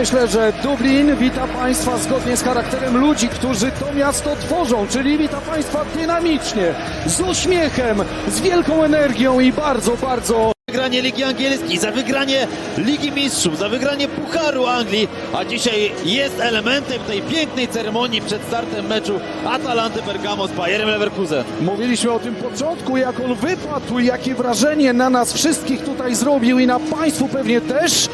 Myślę, że Dublin wita Państwa zgodnie z charakterem ludzi, którzy to miasto tworzą, czyli wita Państwa dynamicznie, z uśmiechem, z wielką energią i bardzo, bardzo wygranie Ligi Angielskiej, za wygranie Ligi Mistrzów, za wygranie Pucharu Anglii, a dzisiaj jest elementem tej pięknej ceremonii przed startem meczu Atalanty Bergamo z Bayerem Leverkusen. Mówiliśmy o tym początku, jak on wypadł jakie wrażenie na nas wszystkich tutaj zrobił i na Państwu pewnie też.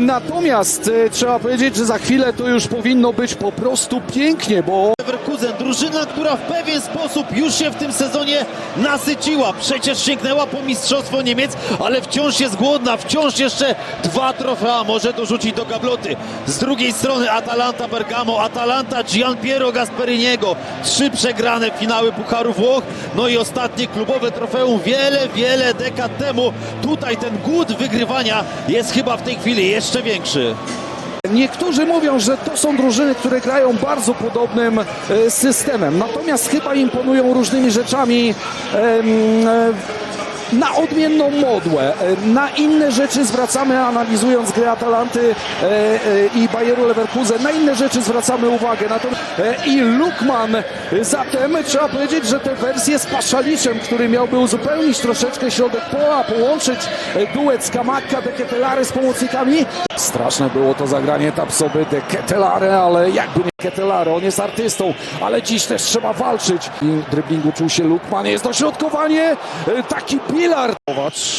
Natomiast y, trzeba powiedzieć, że za chwilę to już powinno być po prostu pięknie, bo Leverkusen, drużyna, która w pewien sposób już się w tym sezonie nasyciła. Przecież sięgnęła po Mistrzostwo Niemiec, ale wciąż jest głodna, wciąż jeszcze dwa trofea może dorzucić do gabloty. Z drugiej strony Atalanta Bergamo, Atalanta Gianpiero Gasperiniego. Trzy przegrane finały Pucharu Włoch, no i ostatnie klubowe trofeum wiele, wiele dekad temu. Tutaj ten głód wygrywania jest chyba w tej chwili jeszcze większy. Niektórzy mówią, że to są drużyny, które grają bardzo podobnym e, systemem, natomiast chyba imponują różnymi rzeczami. Na odmienną modłę, e, na inne rzeczy zwracamy, analizując grę Atalanty e, e, i Bayeru Leverkusen, na inne rzeczy zwracamy uwagę. I Lukman, zatem trzeba powiedzieć, że te wersje z Paszaliczem, który miałby uzupełnić troszeczkę środek pola, połączyć duet z Kamakka, de Ketelare z pomocnikami. Straszne było to zagranie Tapsoby de Ketelare, ale jakby nie Ketelare, on jest artystą, ale dziś też trzeba walczyć. I dryblingu czuł się Lukman, jest dośrodkowanie, e, pilar.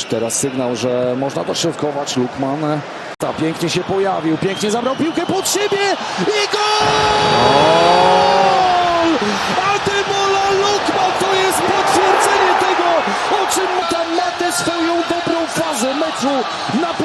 Teraz sygnał, że można dośrodkować Lukman. e, Ta pięknie się pojawił, pięknie zabrał piłkę pod siebie i gol! Ademola Lukman to jest potwierdzenie tego, o czym tam ma tę swoją dobrą fazę meczu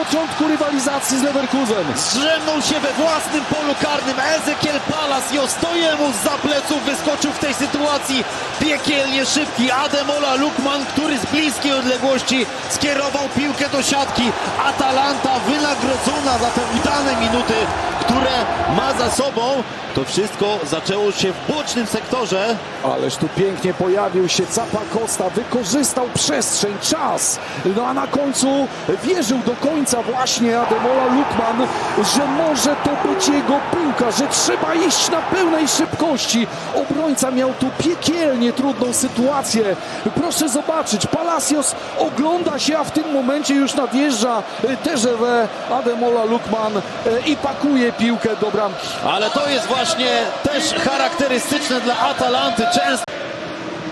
początku rywalizacji z Leverkusen. Zrzemnął się we własnym polu karnym Ezekiel Palas i ostojemu za pleców wyskoczył w tej sytuacji piekielnie szybki Ademola Lukman, który z bliskiej odległości skierował piłkę do siatki. Atalanta wynagrodzona za te udane minuty, które ma za sobą. To wszystko zaczęło się w bocznym sektorze. Ależ tu pięknie pojawił się Capa Costa, wykorzystał przestrzeń, czas, no a na końcu wierzył do końca właśnie Ademola Lukman, że może to być jego piłka, że trzeba iść na pełnej szybkości. Obrońca miał tu piekielnie trudną sytuację. Proszę zobaczyć, Palacios ogląda się, a w tym momencie już nadjeżdża TGW Ademola Lukman e, i pakuje piłkę do bramki. Ale to jest właśnie też charakterystyczne dla Atalanty. Często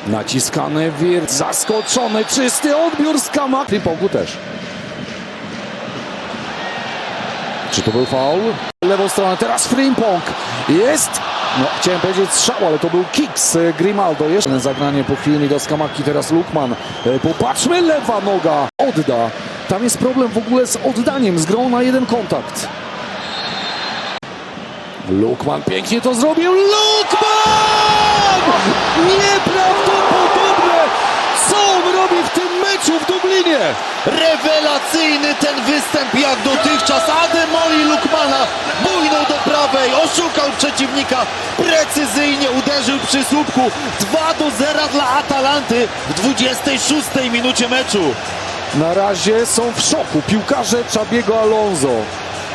Naciskany Wirt, zaskoczony, czysty odbiór z Kamak. Też. Czy to był faul? Lewą stronę, teraz Frimpong. Jest! No, chciałem powiedzieć strzał, ale to był kick z Grimaldo. Jeszcze zagranie po chwili do Skamaki, teraz Lukman. E, Popatrzmy, lewa noga odda. Tam jest problem w ogóle z oddaniem, z grą na jeden kontakt. Lukman pięknie to zrobił. Lukman! Nieprawdopodobne! Co on robi w tym meczu w Dublinie? Rewelacyjny ten występ jak dotychczas. Ademoli Lukmana bujnął do prawej, oszukał przeciwnika, precyzyjnie uderzył przy słupku. 2 do 0 dla Atalanty w 26 minucie meczu. Na razie są w szoku piłkarze Czabiego Alonso.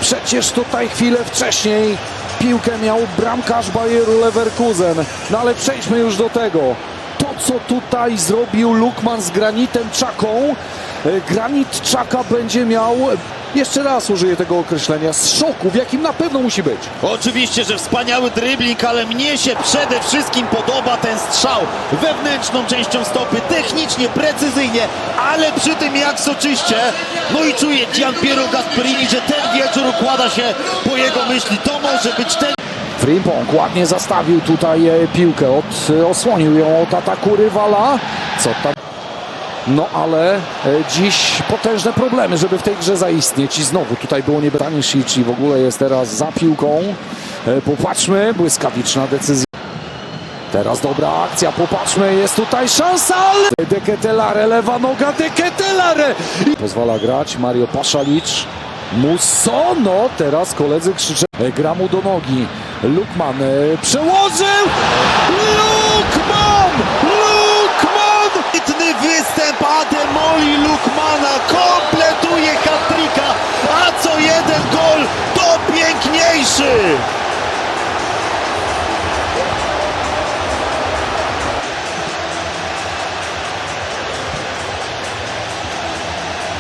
Przecież tutaj chwilę wcześniej piłkę miał bramkarz Bayeru Leverkusen. No ale przejdźmy już do tego. Co tutaj zrobił Lukman z Granitem Czaką, e, Granit Czaka będzie miał, jeszcze raz użyję tego określenia, z szoku, w jakim na pewno musi być. Oczywiście, że wspaniały dribbling, ale mnie się przede wszystkim podoba ten strzał wewnętrzną częścią stopy, technicznie, precyzyjnie, ale przy tym jak soczyście. No i czuję Gianpiero Gasperini, że ten wieczór układa się po jego myśli. To może być ten Frimpong ładnie zastawił tutaj e, piłkę, od, e, osłonił ją od ataku rywala. Co tam? No ale e, dziś potężne problemy, żeby w tej grze zaistnieć i znowu tutaj było Niebetanisic i w ogóle jest teraz za piłką. Popatrzmy, błyskawiczna decyzja. Teraz dobra akcja, popatrzmy, jest tutaj szansa, ale Deketelare, lewa noga Deketelare! I Pozwala grać Mario Paszalicz. Musono, teraz koledzy krzyczą, gra mu do nogi. Lukman e, przełożył! Lukman! Lukman! Wybitny występ Ademoli Lukmana kompletuje hat-tricka, a co jeden gol dopiero piękniejszy!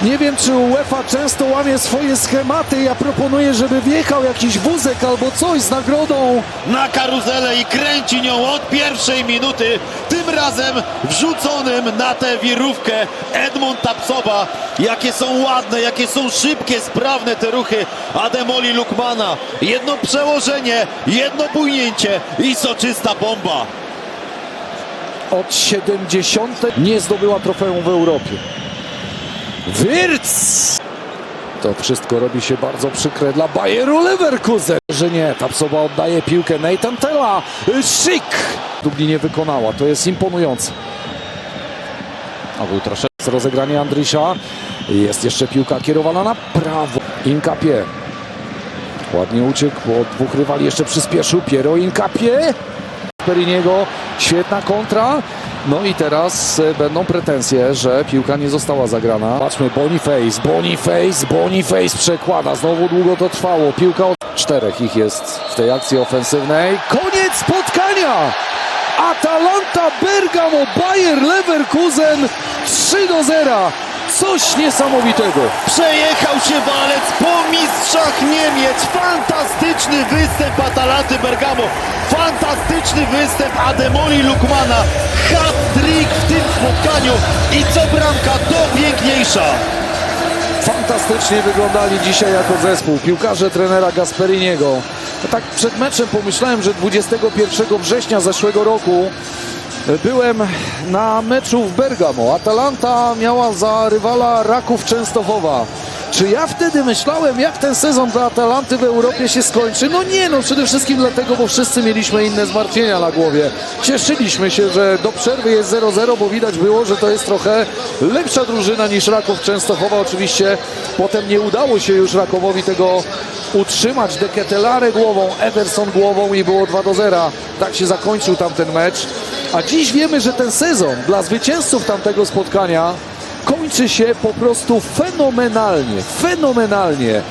Nie wiem, czy UEFA często łamie swoje schematy. Ja proponuję, żeby wjechał jakiś wózek albo coś z nagrodą. na karuzelę i kręci nią od pierwszej minuty. Tym razem wrzuconym na tę wirówkę Edmund Tapsoba. Jakie są ładne, jakie są szybkie, sprawne te ruchy Ademoli Lukmana. Jedno przełożenie, jedno bujnięcie i soczysta bomba. Od 70. nie zdobyła trofeum w Europie. Wirtz! To wszystko robi się bardzo przykre dla Bayeru Leverkusen. Że nie, Tapsoba oddaje piłkę Nathan Tella. Szyk! Dublinie wykonała, to jest imponujące. A był troszeczkę Rozegranie Andrysza. Jest jeszcze piłka kierowana na prawo. Inkapie. Ładnie uciekł, od dwóch rywali jeszcze przyspieszył. Piero Inkapie. Periniego. Świetna kontra. No i teraz e, będą pretensje, że piłka nie została zagrana. Patrzmy, Boniface, Boniface, Boniface przekłada. Znowu długo to trwało. Piłka od czterech ich jest w tej akcji ofensywnej. Koniec spotkania! Atalanta Bergamo, Bayer Leverkusen 3 do 0. Coś niesamowitego. Przejechał się walec po mistrzach Niemiec. Fantastyczny występ Atalanty Bergamo. Fantastyczny występ Ademoli Lukmana. Hat-trick w tym spotkaniu. I co bramka, to piękniejsza. Fantastycznie wyglądali dzisiaj jako zespół. Piłkarze trenera Gasperiniego. No tak przed meczem pomyślałem, że 21 września zeszłego roku byłem na meczu w Bergamo. Atalanta miała za rywala Raków Częstochowa. Czy ja wtedy myślałem, jak ten sezon dla Atalanty w Europie się skończy? No nie, no przede wszystkim dlatego, bo wszyscy mieliśmy inne zmartwienia na głowie. Cieszyliśmy się, że do przerwy jest 0-0, bo widać było, że to jest trochę lepsza drużyna niż Raków Częstochowa. Oczywiście potem nie udało się już Rakowowi tego utrzymać. Deketelare głową, Ederson głową i było 2 do 0. Tak się zakończył tamten mecz. A dziś wiemy, że ten sezon dla zwycięzców tamtego spotkania kończy się po prostu fenomenalnie, fenomenalnie. E,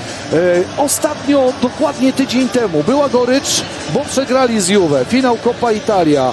ostatnio, dokładnie tydzień temu, była gorycz, bo przegrali z Juve. Finał Coppa Italia.